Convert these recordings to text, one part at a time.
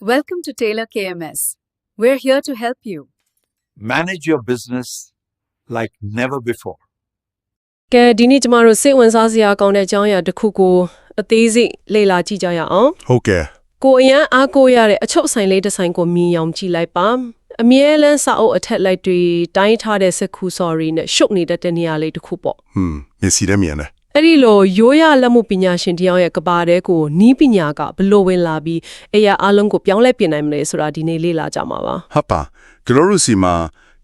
Welcome to Taylor KMS. We're here to help you. manage your business like never before. ကဲဒီနေ့ကျမတို့စိတ်ဝင်စားစရာကောင်းတဲ့အကြောင်းအရာတစ်ခုကိုအသေးစိတ်လေ့လာကြည့်ကြရအောင်ဟုတ်ကဲ့ကိုအရန်အားကိုးရတဲ့အချုပ်ဆိုင်လေးတစ်ဆိုင်ကိုမြင်အောင်ကြည့်လိုက်ပါအမြဲတမ်းစာအုပ်အထက်လိုက်တွေတိုင်းထားတဲ့စက္ကူ sorry နဲ့ရှုပ်နေတတ်တဲ့နေရာလေးတစ်ခုပေါ့ဟွန်းမျက်စိနဲ့မြင်တယ် အဲ့ဒီလိုရိုးရလက်မှုပညာရှင်တယောက်ရဲ့ကဘာတဲကိုနီးပညာကဘလို့ဝင်လာပြီးအရာအလုံးကိုပြောင်းလဲပြင်နိုင်မလဲဆိုတာဒီနေ့လေ့လာကြမှာပါဟုတ်ပါကျွန်တော်တို့စီမှာ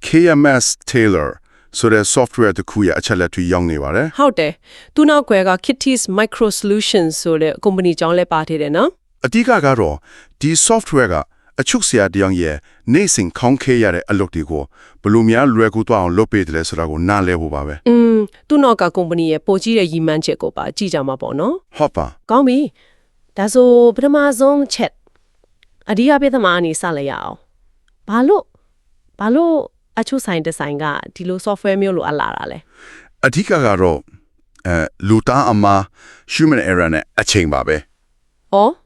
KMS Taylor ဆိုတဲ့ software တစ်ခုရဲ့အချက်လက်တွေရောက်နေပါတယ်ဟုတ်တယ်သူနောက်ကွယ်က Kitty's Micro Solutions ဆိုတဲ့ company ကြောင်းလဲပါထည့်တယ်နော်အဓိကကတော့ဒီ software က အချုပ်ဆရာတယောက်ရဲ့နေစဉ်ခေါင်းခဲရတဲ့အလုပ်တွေကိုဘယ်လိုများလွယ်ကူသွားအောင်လုပ်ပေးတယ်လဲဆိုတာကိုနားလည်ဖို့ပါပဲอืมသူနောက်က company ရဲ့ပိုကြီးတဲ့ရည်မှန်းချက်ကိုပါကြည့်ကြမှာပေါ့နော်ဟုတ်ပါကောင်းပြီဒါဆိုပထမဆုံးချက်အဒီအပိသမအနေစလိုက်ရအောင်ဘာလို့ဘာလို့အချို့ဆိုင်ဒီဇိုင်းကဒီလို software မျိုးလိုအပ်လာတာလဲအဓိကကတော့အဲလူသားအမ human error နဲ့အချိန်ပါပဲဩ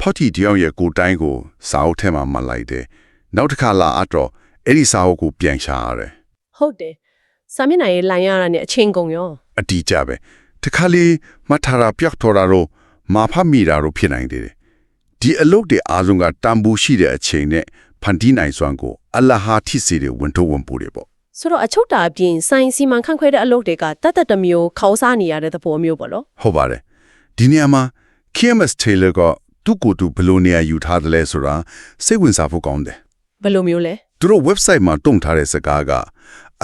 ဖော်တီတယောက်ရဲ့ကိုယ်တိုင်းကိုစာအုပ်ထဲမှာမှတ်လိုက်တယ်နောက်တစ်ခါလာအတော့အဲ့ဒီစာအုပ်ကိုပြန်ရှာရတယ်ဟုတ်တယ်စာမျက်နှာရေးလိုင်းရတာနဲ့အချိန်ကုန်ရောအတီးကြပဲတခါလေမထာရာပြောက်ထော်တာတော့မာဖတ်မိတာတော့ဖြစ်နိုင်သေးတယ်ဒီအလုပ်တွေအားလုံးကတန်ဖိုးရှိတဲ့အချိန်နဲ့ဖန်တီးနိုင်စွမ်းကိုအလ္လာဟာထိစေတဲ့ဝန်ထုတ်ဝန်ပို့တွေပေါ့ဆိုတော့အချုပ်တာအပြင်စိုင်းစီမံခန့်ခွဲတဲ့အလုပ်တွေကတတ်တတ်တစ်မျိုးခေါင်းစားနေရတဲ့သဘောမျိုးပေါ့နော်ဟုတ်ပါတယ်ဒီနေရာမှာ KMS Taylor က သူ့ကိုယ်သူဘယ်လိုနေရာယူထားတယ်လဲဆိုတာစိတ်ဝင်စားဖို့ကောင်းတယ်ဘယ်လိုမျိုးလဲသူတို့ website မှာတုံထားတဲ့စကားက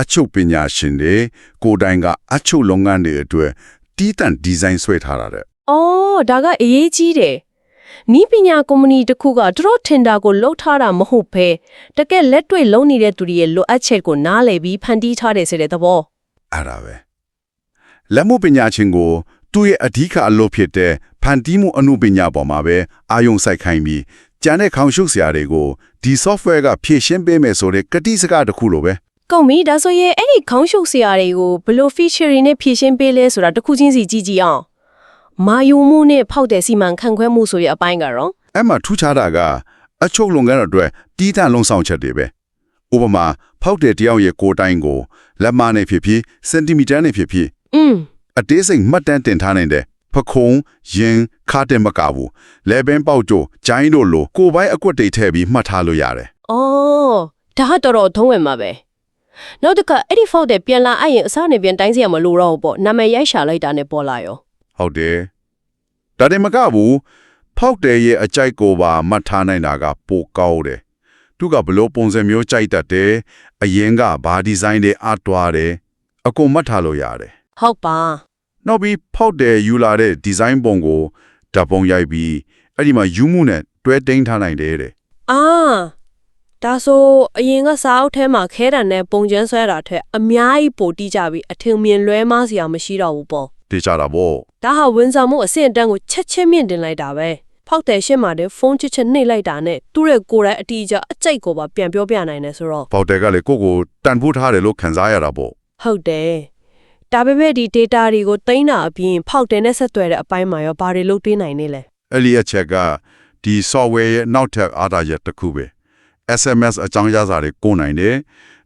အချုပ်ပညာရှင်တွေကိုယ်တိုင်ကအချုပ်လုပ်ငန်းတွေအတွက်တီးတန့်ဒီဇိုင်းဆွဲထားတာတဲ့။အော်ဒါကအရေးကြီးတယ်။နီးပညာကုမ္ပဏီတစ်ခုကသူတို့ထင်တာကိုလှုပ်ထားတာမဟုတ်ဘဲတကယ်လက်တွေ့လုံးနေတဲ့သူတွေရဲ့လိုအပ်ချက်ကိုနားလည်ပြီးဖန်တီးထားတယ်ဆိုတဲ့သဘောအဲ့ဒါပဲလက်မှုပညာရှင်ကို သူ့ရဲ့အဓိကအလုပ်ဖြစ်တဲ့ဖန်တီးမှုအမှုပညာပေါ်မှာပဲအာယုံစိုက်ခိုင်းပြီးကျန်တဲ့ခေါင်းရှုပ်စရာတွေကိုဒီ software ကဖြည့်ရှင်းပေးမယ်ဆိုတဲ့ကတိစကားတစ်ခုလိုပဲ။ကုန်ပြီဒါဆိုရင်အဲ့ဒီခေါင်းရှုပ်စရာတွေကိုဘယ်လို feature တွေနဲ့ဖြည့်ရှင်းပေးလဲဆိုတာတစ်ခုချင်းစီကြည့်ကြည့်အောင်။မာယူမှုနဲ့ဖောက်တဲ့စီမံခန့်ခွဲမှုဆိုတဲ့အပိုင်းကတော့အဲ့မှာထူးခြားတာကအချုပ်လုပ်ငန်းအတွက်တီးတန့်လုံးဆောင်ချက်တွေပဲဥပမာဖောက်တဲ့တယောက်ရဲ့ကိုယ်တိုင်းကိုလက်မနဲ့ဖြစ်ဖြစ်စင်တီမီတာနဲ့ဖြစ်ဖြစ်อืม အသေးစိတ်မှတ်တမ်းတင်ထားနိုင်တယ်ဖခုံရင်ခါတင်မကဘူးလေပင်ပေါက်ကြိုဂျိုင်းတို့လိုကိုယ်ပိုင်အကွက်တွေထည့်ပြီးမှတ်ထားလို့ရတယ်အော်ဒါဟာတော်တော်ထုံးဝင်မှာပဲ။နောက်တစ်ခါအဲ့ဒီဖောက်တဲ့ပြန်လာအဲ့ရင်အစားနဲ့ပြန်တိုင်းစီရမလို့တော့ဘူးပေါ့။နာမည်ရိုက်ရှာလိုက်တာနဲ့ပေါ်လာရောဟုတ်တယ်ဒါတင်မကဘူးဖောက်တယ်ရဲ့အကြိုက်ကိုပါမှတ်ထားနိုင်တာကပိုကောင်းတယ်သူကဘလို့ပုံစံမျိုးကြိုက်တတ်တယ်အရင်ကဘာဒီဇိုင်းတွေအတွားတယ်အကုန်မှတ်ထားလို့ရတယ်။ ဟုတ်ပါနောက်ပြီးဖောက်တယ်ယူလာတဲ့ဒီဇိုင်းပုံကိုဓာတ်ပုံရိုက်ပြီးအဲ့ဒီမှာယူမှုနဲ့တွဲတင်းထားနိုင်တယ်တဲ့။အာဒါဆိုအရင်ကစာအုပ်ထဲမှာခဲတံနဲ့ပုံကျန်းဆွဲတာထက်အများကြီးပိုတိကြပြီးအထင်မြင်လွဲမားစရာမရှိတော့ဘူးပေါ့တေချာတာပေါ့။ဒါဟာဝန်ဆောင်မှုအဆင့်အတန်းကိုချက်ချင်းမြင့်တင်လိုက်တာပဲ။ဖောက်တယ်ရှင်းမှာတဲ့ဖုန်းချစ်ချစ်နှိပ်လိုက်တာနဲ့သူ့ရဲ့ကိုယ်တိုင်အတီးကြအကြိတ်ကိုပါပြန်ပြောပြနိုင်တယ်ဆိုတော့ဖောက်တယ်ကလည်းကိုယ့်ကိုတန်ဖိုးထားတယ်လို့ခံစားရတာပေါ့ဟုတ်တယ်။ ဒါပေမဲ့ဒီ data တွေကိုသိမ်းတာအပြင်ဖောက်တယ်နဲ့ဆက်သွယ်တဲ့အပိုင်းမှာရောဘာတွေလုပ်ပေးနိုင်နေလဲအဲ့ဒီအချက်ကဒီ software ရဲ့နောက်ထပ်အားသာချက်တစ်ခုပဲ SMS အကြောင်းရစာတွေကိုနိုင်တယ်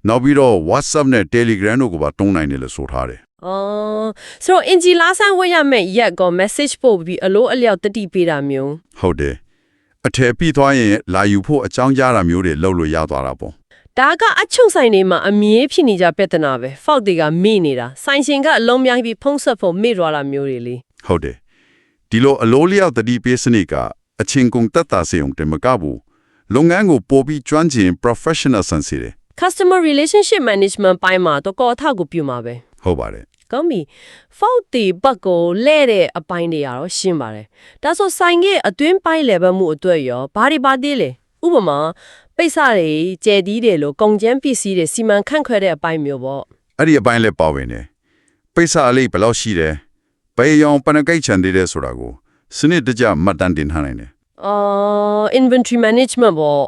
နောက်ပြီးတော့ WhatsApp နဲ့ Telegram တို့ကိုပါတုံးနိုင်တယ်လို့ဆိုထားတယ်။အော်ဆိုတော့အင်ဂျီလာဆန်းဝတ်ရမယ့်ရက်ကော message ပို့ပြီးအလို့အလျောက်တတိပေးတာမျိုးဟုတ်တယ်အထည်ပြီးသွားရင်လာယူဖို့အကြောင်းကြားတာမျိုးတွေလုပ်လို့ရသွားတာပေါ့ ဒါကအချုပ်ဆိုင်တွေမှာအမြဲဖြစ်နေကြပြဿနာပဲဖောက်တွေကမိနေတာဆိုင်ရှင်ကအလုံးများပြီးဖုံးဆက်ဖို့မိသွားတာမျိုးတွေလေဟုတ်တယ်ဒီလိုအလိုလျောက်တတိပေးစနစ်ကအချင်းကုန်တက်တာစေုံတမကဘူးလုပ်ငန်းကိုပိုပြီးကျွမ်းကျင် professional ဆန်စီတယ် customer relationship management ပိုင်းမှာတော့ကောအထောက်ကိုပြုမှာပဲဟုတ်ပါတယ်ကောင်းပြီဖောက်တီဘက်ကိုလဲတဲ့အပိုင်းတွေကတော့ရှင်းပါတယ်ဒါဆိုဆိုင်ရဲ့အတွင်းပိုင်း level မှုအတွက်ရောဘာတွေပါသေးလဲဥပမာ ပိတ်စတွေကျယ်တီးတယ်လို့ကုန်ကျန်းပစ္စည်းတွေစီမံခန့်ခွဲတဲ့အပိုင်းမျိုးပေါ့အဲ့ဒီအပိုင်းလည်းပါဝင်တယ်ပိတ်စာအလေးဘယ်လောက်ရှိတယ်ဘယ်ရောင်ပနကိတ်ချန်သေးတယ်ဆိုတာကိုစနစ်တကျမှတ်တမ်းတင်ထားနိုင်တယ်အာ inventory management ပေါ့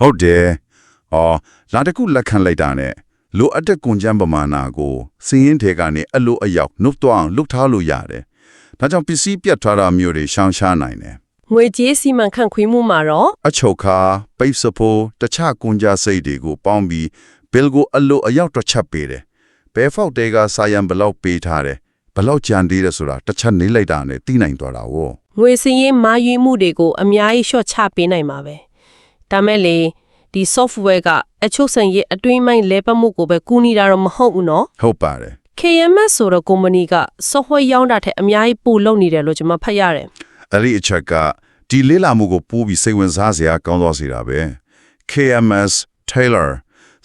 ဟုတ်တယ်။အော်လာတစ်ခုလက်ခံလိုက်တာနဲ့လိုအပ်တဲ့ကုန်ကျန်းပမာဏကိုစည်ရင်းထဲကနေအလိုအယောက်နှုတ်တော့အောင်လှုပ်ထားလို့ရတယ်။ဒါကြောင့်ပစ္စည်းပြတ်ထားတာမျိုးတွေရှောင်ရှားနိုင်တယ် ငွေကြေးစီမံခန့်ခွဲမှုမှာတော့အချုပ်ခါပိတ်စပိုးတခြားကွန်ကြစိတ်တွေကိုပေါင်းပြီးဘယ်ကိုအလိုအရောက်တစ်ချက်ပေးတယ်ဘယ်ဖောက်တဲကစာယံဘလောက်ပေးထားတယ်ဘလောက်ကြံသေးတယ်ဆိုတာတစ်ချက်နေလိုက်တာနဲ့သိနိုင်သွားတာဝေါငွေစင်းရင်မာယူမှုတွေကိုအများကြီး short ချပေးနိုင်မှာပဲဒါမဲ့လေဒီ software ကအချုပ်ဆန်ရဲ့အတွင်းပိုင်းလဲပတ်မှုကိုပဲကူညီတာတော့မဟုတ်ဘူးနော်ဟုတ်ပါတယ် KMS ဆိုတဲ့ company က software ရောင်းတာထက်အများကြီးပိုလုပ်နေတယ်လို့ကျွန်မဖတ်ရတယ် အဲ့ဒီအချက်ကဒီလေးလာမှုကိုပိုးပြီးစိတ်ဝင်စားစရာကောင်းသွားစေတာပဲ KMS Taylor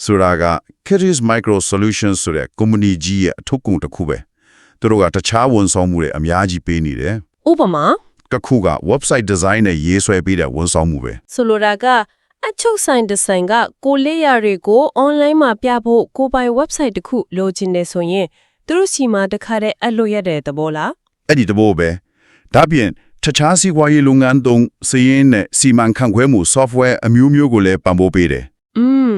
ဆိုတာက Kitties Micro Solutions ဆိုတဲ့ company ကြီးရဲ့အထုပ်ကုန်တစ်ခုပဲသူတို့ကတခြားဝန်ဆောင်မှုတွေအများကြီးပေးနေတယ်ဥပမာတစ်ခုက website design နဲ့ရေးဆွဲပေးတဲ့ဝန်ဆောင်မှုပဲဆိုလိုတာကအချုပ်ဆိုင်ဒီဇိုင်ကကိုလေးရတွေကို online မှာပြဖို့ကိုပိုင် website တစ်ခုလိုချင်တယ်ဆိုရင်သူတို့စီမှာတစ်ခါတည်းအပ်လို့ရတဲ့သဘောလားအဲ့ဒီတဘောပဲဒါပြင် တခြားစီးပွားရေးလုပ်ငန်းသုံးစည်ရင်းနဲ့စီမံခန့်ခွဲမှု software အမျိုးမျိုးကိုလည်းပံ့ပိုးပေးတယ်อืม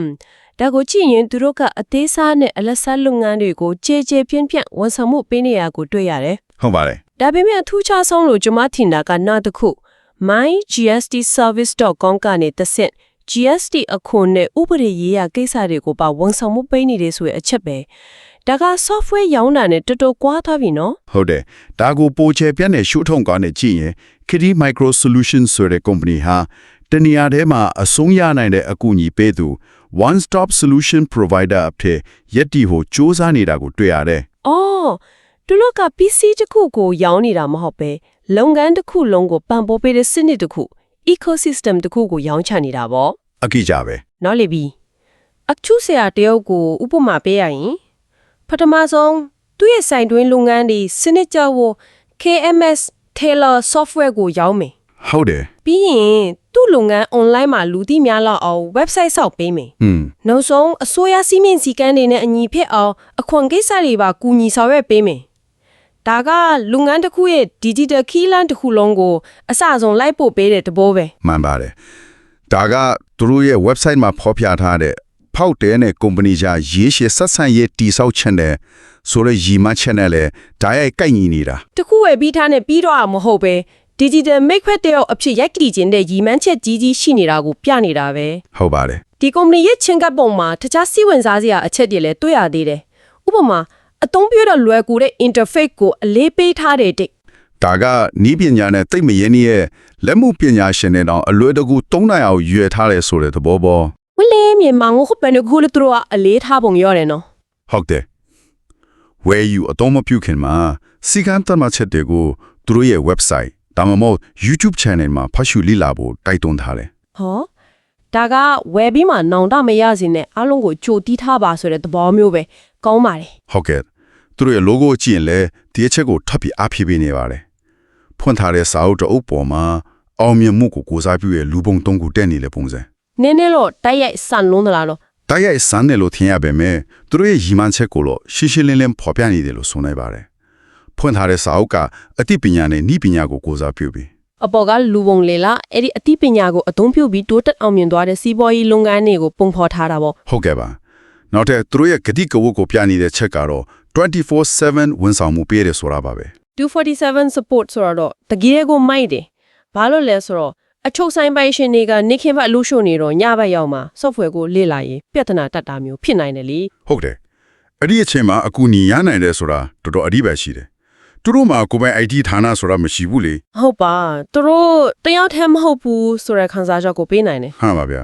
ဒါကိုကြည့်ရင်သူတို့ကအသေးစားနဲ့အလက်ဆက်လုပ်ငန်းတွေကိုကြဲကြဲပြန့်ပြန့်ဝန်ဆောင်မှုပေးနေရကိုတွေ့ရတယ်ဟုတ်ပါတယ်။ဒါပေမဲ့အထူးခြားဆုံးလို့ကျွန်မထင်တာကနောက်တစ်ခု mygstservice.com ကနေတစ်ဆင့် GST အခွန်နဲ့ဥပဒေရေးရာကိစ္စတွေကိုပါဝန်ဆောင်မှုပေးနေတယ်ဆိုတဲ့အချက်ပဲ။ ဒါက software ရောင်းတာနဲ့တော်တော်ကွာသွားပြီနော်ဟုတ်တယ်ဒါကိုပိုချေပြန့်တဲ့ရှုထုံကောင်းနဲ့ကြည့်ရင် Kitty Micro Solutions ဆိုတဲ့ company ဟာတနေရာထဲမှာအဆုံးရနိုင်တဲ့အကူအညီပေးသူ one stop solution provider အဖြစ်ယက်တီကိုစ조사နေတာကိုတွေ့ရတယ်။အော်သူတို့က PC တစ်ခုကိုရောင်းနေတာမဟုတ်ပဲလုပ်ငန်းတစ်ခုလုံးကိုပံ့ပိုးပေးတဲ့စနစ်တစ်ခု ecosystem တစ်ခုကိုရောင်းချနေတာပေါ့။အကိကြပဲနော်လေပြီအချူဆရာတယောက်ကိုဥပမာပေးရရင် ပထမဆုံးသူ့ရဲ့ဆိုင်တွင်းလုပ်ငန်းတွေစနစ်ကျဖို့ KMS Taylor software ကိုရောင်းမယ်ဟုတ်တယ်ပြီးရင်သူ့လုပ်ငန်း online မှာလူသိများလောက်အောင် website ဆောက်ပေးမယ်อืมနောက်ဆုံးအစိုးရစီမင်းစည်းကမ်းတွေနဲ့အညီဖြစ်အောင်အခွန်ကိစ္စတွေပါကူညီဆောင်ရွက်ပေးမယ်ဒါကလုပ်ငန်းတစ်ခုရဲ့ digital key line တစ်ခုလုံးကိုအစအဆုံးလိုက်ပို့ပေးတဲ့တဘောပဲမှန်ပါတယ်ဒါကသူတို့ရဲ့ website မှာဖော်ပြထားတဲ့ ဖောက်တဲနဲ့ company ကြားရေးရှည်ဆက်ဆံရေးတိစောက်ချက်နဲ့ဆိုရရီမချက်နဲ့လည်းဓာတ်ရိုက်ကိုက်ညီနေတာတခုဝယ်ပြီးထားနဲ့ပြီးတော့မဟုတ်ပဲ digital make ခွက်တယောက်အဖြစ်ရိုက်ကြည့်ခြင်းတဲ့ရီမန်းချက်ကြီးကြီးရှိနေတာကိုပြနေတာပဲဟုတ်ပါတယ်ဒီ company ရဲ့ချင်းကပ်ပုံမှာတခြားစီဝင်စားစရာအချက်တွေလည်းတွေ့ရသေးတယ်ဥပမာအသုံးပြုတဲ့လွယ်ကူတဲ့ interface ကိုအလေးပေးထားတဲ့တိတ်ဒါကနီးပညာနဲ့သိပ်မရင်းနှီးရဲ့လက်မှုပညာရှင်တွေတောင်အလွယ်တကူသုံးနိုင်အောင်ရွယ်ထားတယ်ဆိုတဲ့သဘောပေါ် ဝလေမြေမောင်ကိုဘယ်နှခုလဲသူတို့ကအလေးထားပုံရတယ်နော်ဟုတ်တယ်ဝယ်ယူအတော့မပြုခင်မှာစီကံတတ်မှတ်ချက်တွေကိုသူတို့ရဲ့ website ဒါမှမဟုတ် YouTube channel မှာဖတ်ရှုလေ့လာဖို့တိုက်တွန်းထားတယ်ဟောဒါကဝယ်ပြီးမှနောင်တမရစေနဲ့အားလုံးကိုကြိုတီးထားပါဆိုတဲ့သဘောမျိုးပဲကောင်းပါတယ်ဟုတ်ကဲ့သူတို့ရဲ့ logo ကိုကြည့်ရင်လည်းဒီအချက်ကိုထပ်ပြီးအားဖြည့်ပေးနေပါတယ်ဖွင့်ထားတဲ့စာအုပ်တစ်အုပ်ပေါ်မှာအောင်မြင်မှုကိုကိုးစားပြုရဲ့လူပုံတုံးကိုတက်နေတဲ့ပုံစံ နည်းနည်းတော့တိုက်ရိုက်ဆန်လုံးသလားတော့တိုက်ရိုက်စမ်းတယ်လို့ထင်ရပေမဲ့သူတို့ရဲ့ရည်မှန်းချက်ကိုတော့ရှင်းရှင်းလင်းလင်းဖော်ပြနေတယ်လို့ဆိုနိုင်ပါတယ်ဖွင့်ထားတဲ့စာအုပ်ကအသိပညာနဲ့ဤပညာကိုကိုးစားပြုပြီးအပေါ်ကလူပုံလေလားအဲ့ဒီအသိပညာကိုအသုံးပြုပြီးတိုးတက်အောင်မြင်သွားတဲ့စီးပွားရေးလုပ်ငန်းတွေကိုပုံဖော်ထားတာပေါ့ဟုတ်ကဲ့ပါနောက်ထပ်သူတို့ရဲ့ဂတိကဝတ်ကိုပြနေတဲ့ချက်ကတော့24/7ဝန်ဆောင်မှုပေးတယ်ဆိုတာပါပဲ247 support ဆိုတော့တကယ်ကိုမိုက်တယ်ဘာလို့လဲဆိုတော့ အချုပ်ဆိုင်ပိုင်ရှင်တွေကနေခင်ဘက်အလို့ရှို့နေတော့ညဘက်ရောက်မှာ software ကိုလေ့လာရင်ပြဿနာတက်တာမျိုးဖြစ်နိုင်တယ်လေဟုတ်တယ်အဲ့ဒီအချိန်မှာအကူအညီရနိုင်တယ်ဆိုတာတော်တော်အဓိပ္ပာယ်ရှိတယ်သူတို့မှာကိုယ်ပိုင် IT ဌာနဆိုတာမရှိဘူးလေဟုတ်ပါသူတို့တယောက်တည်းမဟုတ်ဘူးဆိုတဲ့ခံစားချက်ကိုပေးနိုင်တယ်ဟာပါဗျာ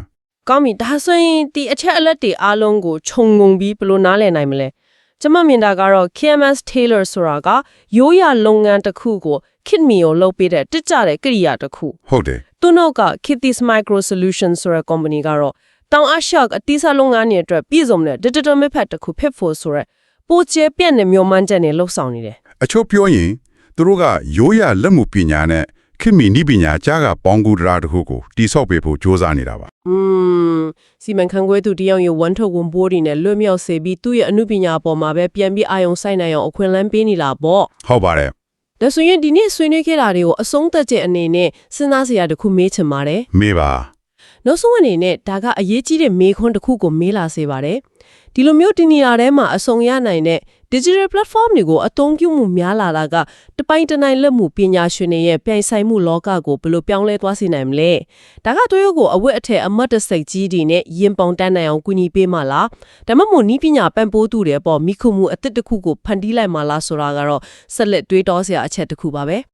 ကောင်းပြီဒါဆိုရင်ဒီအချက်အလက်တွေအားလုံးကိုခြုံငုံပြီးဘယ်လိုနားလည်နိုင်မလဲကျွန်မမြင်တာကတော့ KMS Taylor ဆိုတာကရိုးရာလုပ်ငန်းတစ်ခုကို kit me ကိုလုပ်ပေးတဲ့တစ်ကြတဲ့ကိရိယာတစ်ခုဟုတ်တယ်သူနောက်က Kitty's Micro Solutions ဆိုတဲ့ company ကတော့တောင်အာရှအတိအစလုပ်ငန်းတွေအတွက်ပြည်စုံတဲ့ digital method တစ်ခုဖြစ်ဖို့ဆိုရက်ပိုကျဲပြန့်တဲ့မျိုးမှန်းချက်နဲ့လှုပ်ဆောင်နေတယ်အချို့ပြောရင်သူတို့ကရိုးရလက်မှုပညာနဲ့ခင်မီနိပညာကြားကပေါင်းကူတရာတစ်ခုကိုတိဆောက်ပေးဖို့ကြိုးစားနေတာပါ။อืมစီမံခန့်ခွဲသူတယောက်ရဲ့ဝန်ထုတ်ဝန်ပိုးတွေနဲ့လွတ်မြောက်စေပြီးသူ့ရဲ့အမှုပညာအပေါ်မှာပဲပြန်ပြီးအာရုံစိုက်နိုင်အောင်အခွင့်အလမ်းပေးနေလာပေါ့ဟုတ်ပါတယ်။ ဒါဆိုရင်ဒီနေ့ဆွေးနွေးခဲ့တာတွေကိုအဆုံးသတ်တဲ့အနေနဲ့စဉ်းစားစရာတစ်ခုမေးချင်ပါတယ်မေးပါ။နောက်ဆုံးအနေနဲ့ဒါကအရေးကြီးတဲ့မေးခွန်းတစ်ခုကိုမေးလာစေပါတယ်။ဒီလိုမျိုးဒီနေရာထဲမှာအဆုံရနိုင်တဲ့ digital platform တွေကိုအသုံးပြုမှုများလာတာကတပိုင်းတနိုင်လက်မှုပညာရှင်တွေရဲ့ပြိုင်ဆိုင်မှုလောကကိုဘယ်လိုပြောင်းလဲသွားစေနိုင်မလဲဒါကတို့ရုပ်ကိုအဝတ်အထည်အမတ်တစိတ်ကြီးတွေနဲ့ရင်ပေါင်တန်းနိုင်အောင်ကူညီပေးမှလားဒါမှမဟုတ်နီးပညာပံ့ပိုးသူတွေအပေါ်မိခုမှုအသစ်တစ်ခုကိုဖန်တီးလိုက်မှလားဆိုတာကတော့ဆက်လက်တွေးတောစရာအချက်တစ်ခုပါပဲ